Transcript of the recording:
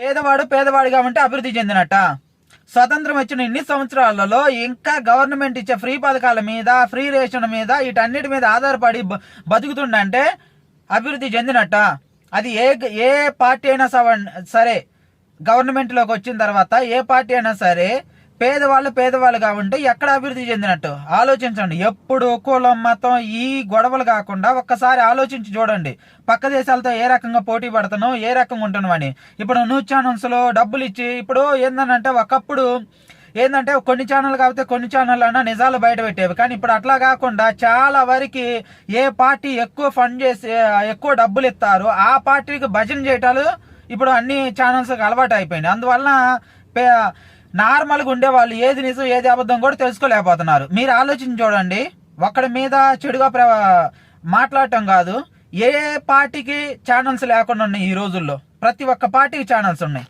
పేదవాడు పేదవాడిగా ఉంటే అభివృద్ధి చెందినట్ట. స్వతంత్రం వచ్చిన ఇన్ని సంవత్సరాలలో ఇంకా గవర్నమెంట్ ఇచ్చే ఫ్రీ పథకాల మీద ఫ్రీ రేషన్ మీద వీటన్నిటి మీద ఆధారపడి బతుకుతుండంటే అభివృద్ధి చెందినట్ట. అది ఏ ఏ పార్టీ అయినా సరే గవర్నమెంట్లోకి వచ్చిన తర్వాత ఏ పార్టీ అయినా సరే పేదవాళ్ళు పేదవాళ్ళుగా ఉంటే ఎక్కడ అభివృద్ధి చెందినట్టు? ఆలోచించండి. ఎప్పుడు కులం మతం ఈ గొడవలు కాకుండా ఒక్కసారి ఆలోచించి చూడండి. పక్క దేశాలతో ఏ రకంగా పోటీ పడుతున్నావు ఏ రకంగా ఉంటున్నావు అని. ఇప్పుడు న్యూస్ ఛానల్స్లో డబ్బులు ఇచ్చి ఇప్పుడు ఏంటంటే ఒకప్పుడు ఏంటంటే కొన్ని ఛానల్ కాకపోతే కొన్ని ఛానల్ అన్నా నిజాలు బయట పెట్టేవి. కానీ ఇప్పుడు అట్లా కాకుండా చాలా వరకు ఏ పార్టీ ఎక్కువ ఫండ్ చేసి ఎక్కువ డబ్బులు ఇస్తారు ఆ పార్టీకి భజన చేయటాలు ఇప్పుడు అన్ని ఛానల్స్కి అలవాటు అయిపోయింది అందువలన పే నార్మల్గా ఉండే వాళ్ళు ఏది నిజం ఏది అబద్ధం కూడా తెలుసుకోలేకపోతున్నారు. మీరు ఆలోచించి చూడండి ఒక్కడి మీద చెడుగా మాట్లాడటం కాదు ఏ పార్టీకి ఛానల్స్ లేకుండా ఉన్నాయి ఈ రోజుల్లో? ప్రతి ఒక్క పార్టీకి ఛానల్స్ ఉన్నాయి.